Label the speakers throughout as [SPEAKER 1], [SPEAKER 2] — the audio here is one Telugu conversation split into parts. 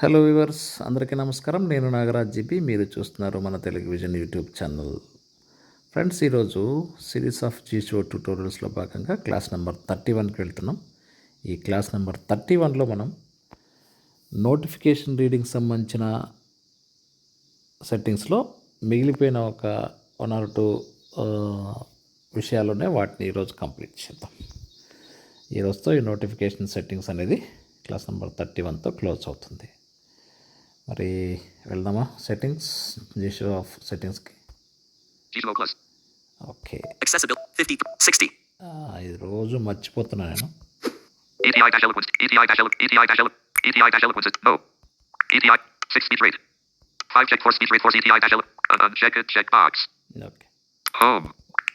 [SPEAKER 1] హలో వివర్స్ అందరికీ నమస్కారం. నేను నాగరాజ్ జీపీ మీరు చూస్తున్నారు మన Telugu vision YouTube channel. Friends ఈరోజు సిరీస్ ఆఫ్ జీషో ట్యూటోరియల్స్లో భాగంగా క్లాస్ నెంబర్ థర్టీ వన్కి వెళ్తున్నాం. ఈ క్లాస్ నెంబర్ థర్టీ వన్లో మనం నోటిఫికేషన్ రీడింగ్ సంబంధించిన సెట్టింగ్స్లో మిగిలిపోయిన ఒక వన్ ఆర్ టూ విషయాలునే వాటిని ఈరోజు కంప్లీట్ చేద్దాం. ఈరోజుతో ఈ నోటిఫికేషన్ సెట్టింగ్స్ అనేది క్లాస్ నెంబర్ థర్టీ వన్తో క్లోజ్ అవుతుంది. మరి వెళ్దామా settings జీషో of సెట్టింగ్స్కి
[SPEAKER 2] Gizmo Plus.
[SPEAKER 1] Okay
[SPEAKER 2] Accessibility 50, 60.
[SPEAKER 1] ఆ, ఇది రోజు మర్చిపోతున్నా నేను
[SPEAKER 2] ETI dash eloquence. ETI dash eloquence. ETI dash eloquence. ETI dash eloquence. No. ETI. Six speech rate. Five check for speech rate for ETI dash eloquence. Un- uncheck it. Check box.
[SPEAKER 1] Okay
[SPEAKER 2] Home.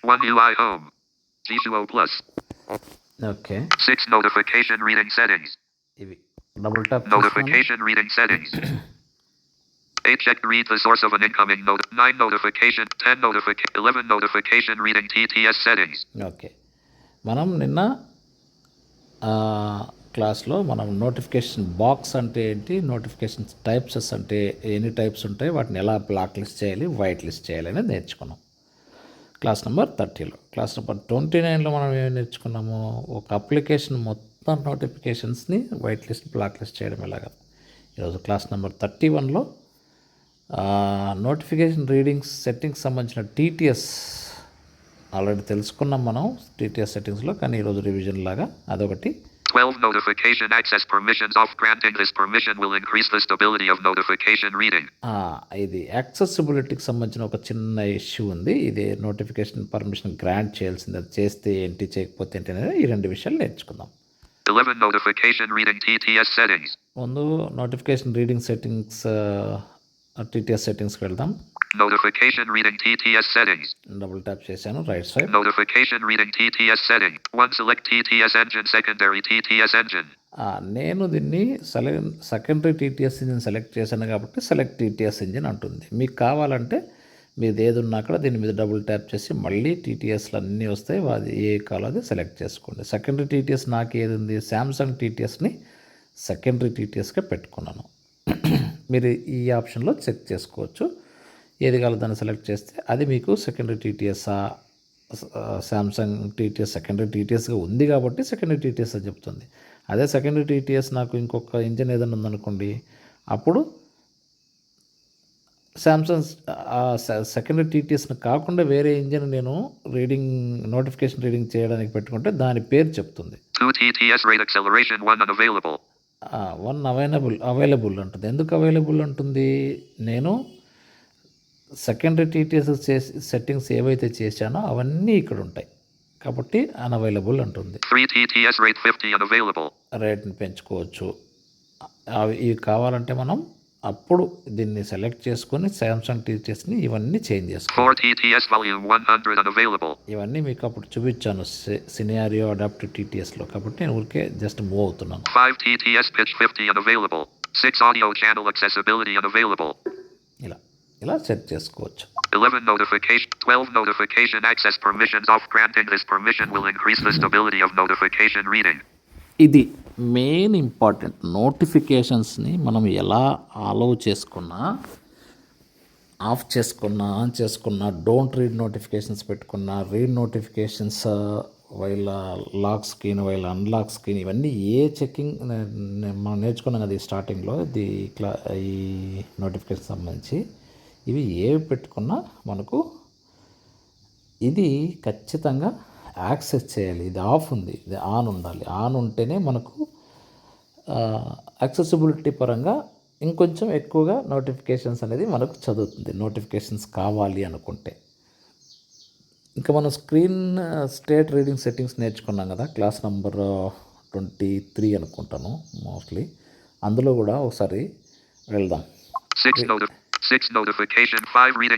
[SPEAKER 2] One UI home. G2O Plus.
[SPEAKER 1] Okay
[SPEAKER 2] Six notification reading settings.
[SPEAKER 1] ఇవి double tap
[SPEAKER 2] Notification reading settings. Eight check read the source of an incoming note. Nine notification. Ten notification. Eleven notification reading TTS settings.
[SPEAKER 1] Okay మనం నిన్న క్లాస్లో మనం నోటిఫికేషన్ బాక్స్ అంటే ఏంటి నోటిఫికేషన్ టైప్స్ అంటే ఎన్ని టైప్స్ ఉంటాయి వాటిని ఎలా బ్లాక్ లిస్ట్ చేయాలి వైట్ లిస్ట్ చేయాలి అనేది నేర్చుకున్నాం క్లాస్ నెంబర్ థర్టీలో క్లాస్ నెంబర్ ట్వంటీ నైన్లో మనం ఏం నేర్చుకున్నాము ఒక అప్లికేషన్ మొత్తం నోటిఫికేషన్స్ని వైట్ లిస్ట్ బ్లాక్ లిస్ట్ చేయడం ఎలాగా ఈరోజు క్లాస్ నెంబర్ థర్టీ వన్లో నోటిఫికేషన్ రీడింగ్స్ సెట్టింగ్స్ సంబంధించిన టీటీఎస్ ఆల్రెడీ తెలుసుకున్నాం మనం టీటీఎస్ సెట్టింగ్స్లో కానీ ఈరోజు రివిజన్ లాగా అదొకటి.
[SPEAKER 2] 12 notification access permissions off granting this permission will increase the stability of notification reading.
[SPEAKER 1] ఇది యాక్సెసిబిలిటీకి సంబంధించిన ఒక చిన్న ఇష్యూ ఉంది. ఇది నోటిఫికేషన్ పర్మిషన్ గ్రాంట్ చేయాల్సింది. అది చేస్తే ఏంటి చేయకపోతే ఏంటి అనేది ఈ రెండు విషయాలు నేర్చుకుందాం.
[SPEAKER 2] 11 notification reading TTS settings.
[SPEAKER 1] ముందు నోటిఫికేషన్ రీడింగ్ సెట్టింగ్స్ టీటీఎస్ సెట్టింగ్స్కి వెళ్దాం
[SPEAKER 2] Notification reading TTS settings.
[SPEAKER 1] Double tap చేశాను right side
[SPEAKER 2] Notification reading TTS setting. 1 select TTS engine secondary TTS engine.
[SPEAKER 1] ఆ, నేను దీన్ని సెలె సెకండరీ టీటీఎస్ ఇంజిన్ సెలెక్ట్ చేశాను కాబట్టి సెలెక్ట్ టీటీఎస్ ఇంజిన్ అంటుంది మీకు కావాలంటే మీది ఏది ఉన్నా అక్కడ దీని మీద డబుల్ ట్యాప్ చేసి మళ్ళీ టీటీఎస్లు అన్నీ వస్తాయి అది ఏ కావాలో అది సెలెక్ట్ చేసుకోండి సెకండరీ టీటీఎస్ నాకు ఏది ఉంది శాంసంగ్ టీటీఎస్ని సెకండరీ టీటీఎస్గా పెట్టుకున్నాను మీరు ఈ ఆప్షన్లో చెక్ చేసుకోవచ్చు. ఏది కావాలో దాన్ని సెలెక్ట్ చేస్తే అది మీకు సెకండరీ టీటీఎస్ఆ శాంసంగ్ టీటీఎస్ సెకండరీ టీటీఎస్గా ఉంది కాబట్టి సెకండరీ టీటీఎస్ అని చెప్తుంది. అదే సెకండరీ టీటీఎస్ నాకు ఇంకొక ఇంజన్ ఏదైనా ఉందనుకోండి అప్పుడు శాంసంగ్ సెకండరీ టీటీఎస్ని కాకుండా వేరే ఇంజన్ నేను రీడింగ్ నోటిఫికేషన్ రీడింగ్ చేయడానికి పెట్టుకుంటే దాని పేరు చెప్తుంది.
[SPEAKER 2] 2 TTS rate acceleration 1 unavailable.
[SPEAKER 1] One available available ఉంటుంది ఎందుకు అవైలబుల్ ఉంటుంది నేను సెకండరీ టీటీఎస్ చేసి సెట్టింగ్స్ ఏవైతే చేశానో అవన్నీ ఇక్కడ ఉంటాయి కాబట్టి అన్అవైలబుల్ ఉంటుంది
[SPEAKER 2] 3 TTS rate 50 unavailable.
[SPEAKER 1] రేట్ని పెంచుకోవచ్చు అవి ఇవి కావాలంటే మనం అప్పుడు దీన్ని సెలెక్ట్ చేసుకొని శాంసంగ్ టీటీఎస్ని ఇవన్నీ చేంజ్ చేసుకోవాలి
[SPEAKER 2] 4 TTS volume 100 unavailable.
[SPEAKER 1] ఇవన్నీ మీకు అప్పుడు చూపించాను సినియారియో అడాప్టివ్ టీటీఎస్లో కాబట్టి నేను ఊరికే జస్ట్ మూవ్ అవుతున్నాను
[SPEAKER 2] 5 TTS pitch 50 unavailable. 6 audio channel accessibility unavailable.
[SPEAKER 1] ఇలా ఇలా సెట్ చేసుకోవచ్చు
[SPEAKER 2] 11 notification 12 notification access permissions off granting this permission will increase the stability of notification reading.
[SPEAKER 1] ఇది మెయిన్ ఇంపార్టెంట్ నోటిఫికేషన్స్ని మనం ఎలా అలౌ చేసుకున్నా ఆఫ్ చేసుకున్నా ఆన్ చేసుకున్నా డోంట్ రీడ్ నోటిఫికేషన్స్ పెట్టుకున్నా read notifications while lock screen while unlock screen ఇవన్నీ ఏ చెక్కింగ్ మనం నేర్చుకున్నాం కదా ఈ స్టార్టింగ్లో ఇది క్లా ఈ నోటిఫికేషన్ సంబంధించి ఇవి ఏవి పెట్టుకున్నా మనకు ఇది ఖచ్చితంగా యాక్సెస్ చేయాలి ఇది ఆఫ్ ఉంది ఇది ఆన్ ఉండాలి. ఆన్ ఉంటేనే మనకు యాక్సెసిబిలిటీ పరంగా ఇంకొంచెం ఎక్కువగా నోటిఫికేషన్స్ అనేది మనకు చదువుతుంది. నోటిఫికేషన్స్ కావాలి అనుకుంటే. ఇంకా మనం స్క్రీన్ స్టేట్ రీడింగ్ సెట్టింగ్స్ నేర్చుకున్నాం కదా క్లాస్ నెంబర్ ట్వంటీ త్రీ అనుకుంటాను మోస్ట్లీ అందులో కూడా ఒకసారి వెళ్దాం.
[SPEAKER 2] 6 noti- 6 notification 5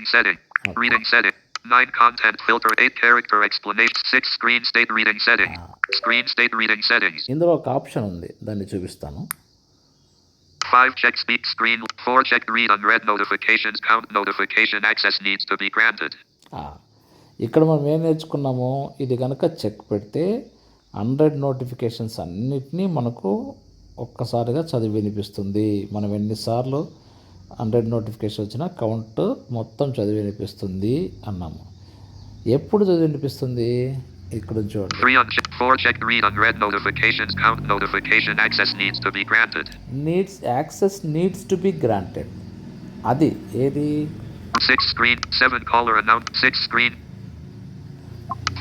[SPEAKER 2] reading setting. 9 content filter 8 character explanation 6 screen state reading setting. Screen state reading settings.
[SPEAKER 1] ఇందులో ఒక ఆప్షన్ ఉంది దాన్ని చూపిస్తాను
[SPEAKER 2] 5 check speak screen 4 check read unread notifications count notification access needs to be granted.
[SPEAKER 1] ఇక్కడ మనం ఏం నేర్చుకున్నామో ఇది కనుక చెక్ పెడితే హండ్రెడ్ నోటిఫికేషన్స్ అన్నిటినీ మనకు ఒక్కసారిగా చదివి వినిపిస్తుంది మనం ఎన్నిసార్లు హండ్రెడ్ నోటిఫికేషన్ వచ్చిన కౌంట్ మొత్తం చదివి వినిపిస్తుంది అన్నాము. ఎప్పుడు చదివి వినిపిస్తుంది? ఇక్కడ చూడండి. గ్రాంటెడ్ అది ఏది?
[SPEAKER 2] 6 screen 7 caller announced 6 screen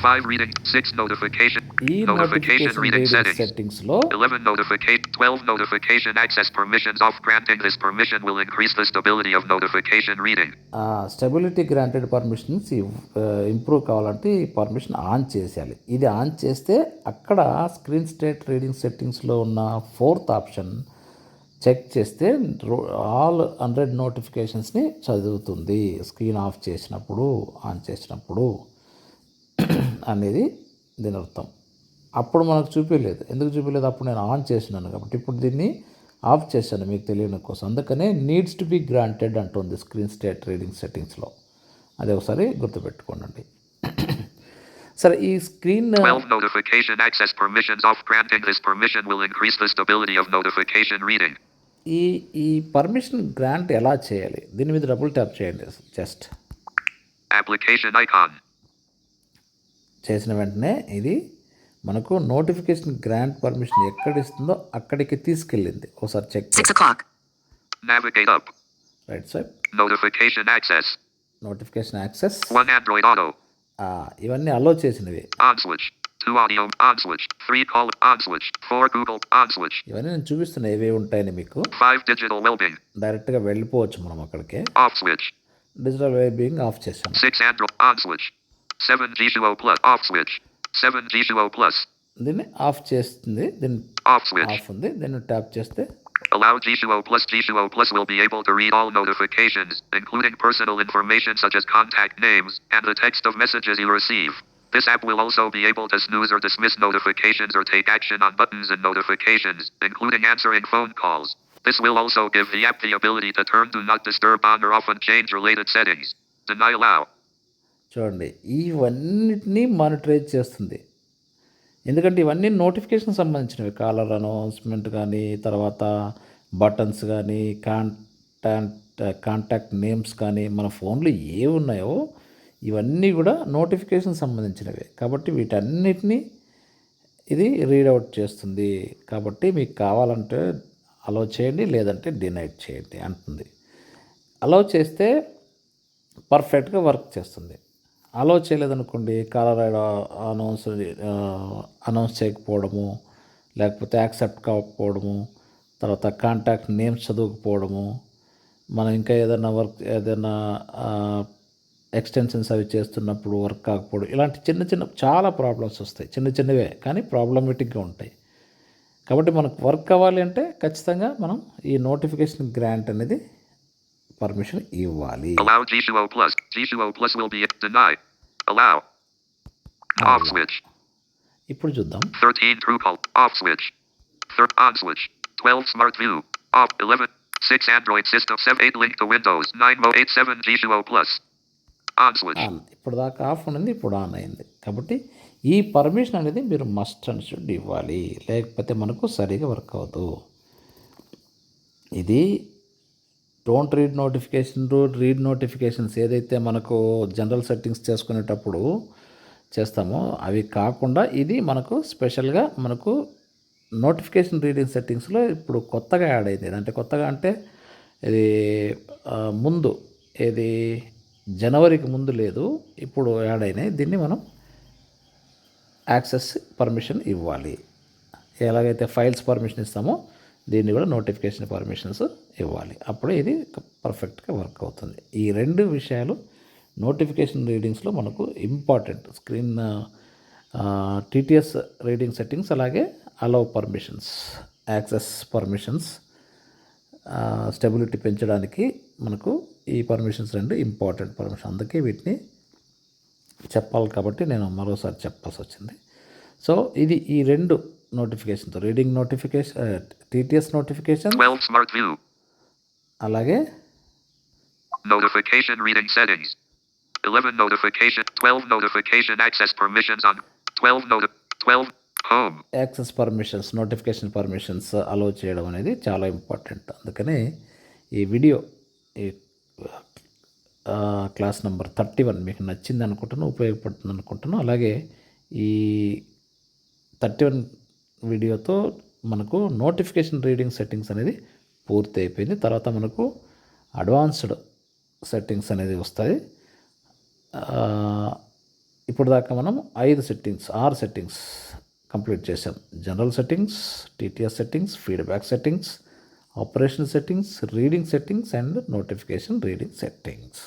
[SPEAKER 2] 5 reading. 6 notification.
[SPEAKER 1] ఈ
[SPEAKER 2] Notification
[SPEAKER 1] notification
[SPEAKER 2] reading
[SPEAKER 1] reading
[SPEAKER 2] settings.
[SPEAKER 1] సెట్టింగ్స్లో
[SPEAKER 2] 11 notification 12 notification access permissions off granting this permission will increase the stability of notification reading
[SPEAKER 1] stability granted permissions improve కావాలంటే ఈ పర్మిషన్ ఆన్ చేసేయాలి ఇది ఆన్ చేస్తే అక్కడ స్క్రీన్ స్టేట్ రీడింగ్ సెట్టింగ్స్లో ఉన్న ఫోర్త్ ఆప్షన్ చెక్ చేస్తే ఆల్ హండ్రెడ్ నోటిఫికేషన్స్ని చదువుతుంది స్క్రీన్ ఆఫ్ చేసినప్పుడు ఆన్ చేసినప్పుడు అనేది దీని అర్థం. అప్పుడు మనకు చూపించలేదు ఎందుకు చూపించలేదు అప్పుడు నేను ఆన్ చేసినాను కాబట్టి. ఇప్పుడు దీన్ని ఆఫ్ చేశాను మీకు తెలియని కోసం. అందుకనే నీడ్స్ టు బి గ్రాంటెడ్ అంటుంది స్క్రీన్ స్టేట్ రీడింగ్ సెట్టింగ్స్లో అది ఒకసారి గుర్తుపెట్టుకోండి. సరే ఈ screen
[SPEAKER 2] 12 notification access permissions off granting this permission will increase the stability of notification reading.
[SPEAKER 1] ఈ ఈ పర్మిషన్ గ్రాంట్ ఎలా చేయాలి? దీని మీద డబుల్ ట్యాప్ చేయండి జస్ట్
[SPEAKER 2] application icon.
[SPEAKER 1] చేసిన వెంటనే ఇది మనకు నోటిఫికేషన్ గ్రాంట్ పర్మిషన్ ఎక్కడ ఇస్తుందో అక్కడికి తీసుకెళ్ళింది. ఒకసారి
[SPEAKER 2] check
[SPEAKER 1] right access.
[SPEAKER 2] Notification access 1 android auto.
[SPEAKER 1] ఇవన్నీ అలో చేసినవి.
[SPEAKER 2] On switch. 2 audio on switch. 3 call on switch. 4 google on switch.
[SPEAKER 1] ఇవన్నీ నేను చూపిస్తున్నా ఏవే ఉంటాయని మీకు
[SPEAKER 2] 5 digital well-being
[SPEAKER 1] డైరెక్ట్గా వెళ్ళిపోవచ్చు మనం అక్కడికి. డిజిటల్ వెల్బీయింగ్ ఆఫ్ చేసాను
[SPEAKER 2] 6 android on switch 7 g2o plus off switch 7 g2o plus
[SPEAKER 1] దీన్ని ఆఫ్ చేస్తుంది దీన్ని
[SPEAKER 2] off switch
[SPEAKER 1] ఆఫ్ ఉంది దీన్ని ట్యాప్ చేస్తే
[SPEAKER 2] Allow G2O plus G2O plus will be able to read all notifications, including personal information such as contact names, and the text of messages you receive. This app will also be able to snooze or dismiss notifications or take action on buttons and notifications, including answering phone calls. This will also give the app the ability to turn do not disturb on or off and change related settings. Deny allow.
[SPEAKER 1] చూడండి ఇవన్నిటినీ మానిటరైజ్ చేస్తుంది. ఎందుకంటే ఇవన్నీ నోటిఫికేషన్ సంబంధించినవి. కాలర్ అనౌన్స్మెంట్ కానీ తర్వాత బటన్స్ కానీ కాంటాక్ట్ కాంటాక్ట్ నేమ్స్ కానీ మన ఫోన్లో ఏ ఉన్నాయో ఇవన్నీ కూడా నోటిఫికేషన్ సంబంధించినవి. కాబట్టి వీటన్నిటినీ ఇది రీడౌట్ చేస్తుంది. కాబట్టి మీకు కావాలంటే అలో చేయండి లేదంటే డినైట్ చేయండి అంటుంది. అలో చేస్తే పర్ఫెక్ట్గా వర్క్ చేస్తుంది. అలో చేయలేదనుకోండి కాలరైడ్ అనౌన్స్ అనౌన్స్ చేయకపోవడము లేకపోతే యాక్సెప్ట్ కాకపోవడము తర్వాత కాంటాక్ట్ నేమ్స్ చదవకపోవడము మనం ఇంకా ఏదైనా వర్క్ ఏదైనా ఎక్స్టెన్షన్స్ అవి చేస్తున్నప్పుడు వర్క్ కాకపోవడం ఇలాంటి చిన్న చిన్న చాలా ప్రాబ్లమ్స్ వస్తాయి చిన్న చిన్నవే కానీ ప్రాబ్లమేటిక్గా ఉంటాయి. కాబట్టి మనకు వర్క్ అవ్వాలి అంటే ఖచ్చితంగా మనం ఈ నోటిఫికేషన్ గ్రాంట్ అనేది పర్మిషన్ ఇవ్వాలి.
[SPEAKER 2] G2O plus. G2O plus will be deny. Allow. Off switch.
[SPEAKER 1] ఇప్పుడు చూద్దాం
[SPEAKER 2] 13 true call. Off switch. Third on switch. 12 smart view. Off 11. 6 Android system. 7 8 link to Windows. 9 Mo 8 7 G2O plus. On
[SPEAKER 1] ఇప్పుడు దాకా ఆఫ్ ఉన్నది ఇప్పుడు ఆన్ అయింది కాబట్టి ఈ పర్మిషన్ అనేది మీరు మస్ట్ అండ్ షుడ్ ఇవ్వాలి లేకపోతే మనకు సరిగా వర్క్ అవ్వదు ఇది don't read notification read notifications ఏదైతే మనకు జనరల్ సెట్టింగ్స్ చేసుకునేటప్పుడు చేస్తామో అవి కాకుండా ఇది మనకు స్పెషల్గా మనకు నోటిఫికేషన్ రీడింగ్ సెట్టింగ్స్లో ఇప్పుడు కొత్తగా యాడ్ అయింది అంటే కొత్తగా అంటే ఇది ముందు ఇది జనవరికి ముందు లేదు ఇప్పుడు యాడ్ అయినాయి. దీన్ని మనం యాక్సెస్ పర్మిషన్ ఇవ్వాలి. ఎలాగైతే ఫైల్స్ పర్మిషన్ ఇస్తామో దీన్ని కూడా నోటిఫికేషన్ పర్మిషన్స్ ఇవ్వాలి. అప్పుడే ఇది పర్ఫెక్ట్గా వర్క్ అవుతుంది. ఈ రెండు విషయాలు నోటిఫికేషన్ రీడింగ్స్లో మనకు important. Screen TTS reading settings అలాగే allow permissions access permissions stability పెంచడానికి మనకు ఈ పర్మిషన్స్ రెండు ఇంపార్టెంట్ పర్మిషన్. అందుకే వీటిని చెప్పాలి కాబట్టి నేను మరోసారి చెప్పాల్సి వచ్చింది. సో ఇది ఈ రెండు నోటిఫికేషన్తో. రీడింగ్ నోటిఫికేషన్ టీటీఎస్ నోటిఫికేషన్ అలాగే
[SPEAKER 2] Notification reading settings. 11 notification. 12 notification access permissions on. 12 noti- 12 Home.
[SPEAKER 1] Access permissions notification permissions allow చేయడం అనేది చాలా ఇంపార్టెంట్ అందుకని ఈ వీడియో ఈ క్లాస్ నెంబర్ థర్టీ వన్ మీకు నచ్చింది అనుకుంటున్నాను ఉపయోగపడుతుంది అనుకుంటున్నాను అలాగే ఈ థర్టీ వన్ వీడియోతో మనకు నోటిఫికేషన్ రీడింగ్ సెట్టింగ్స్ అనేది పూర్తి అయిపోయింది తర్వాత మనకు అడ్వాన్స్డ్ సెట్టింగ్స్ అనేది వస్తాయి. ఇప్పుడు దాకా మనం ఐదు సెట్టింగ్స్ ఆరు సెట్టింగ్స్ కంప్లీట్ చేసాం general settings TTS settings feedback settings operation settings reading settings and notification reading settings.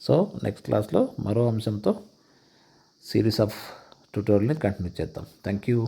[SPEAKER 1] So next క్లాస్లో మరో అంశంతో సిరీస్ ఆఫ్ ట్యూటోరియల్ని కంటిన్యూ చేద్దాం. Thank you.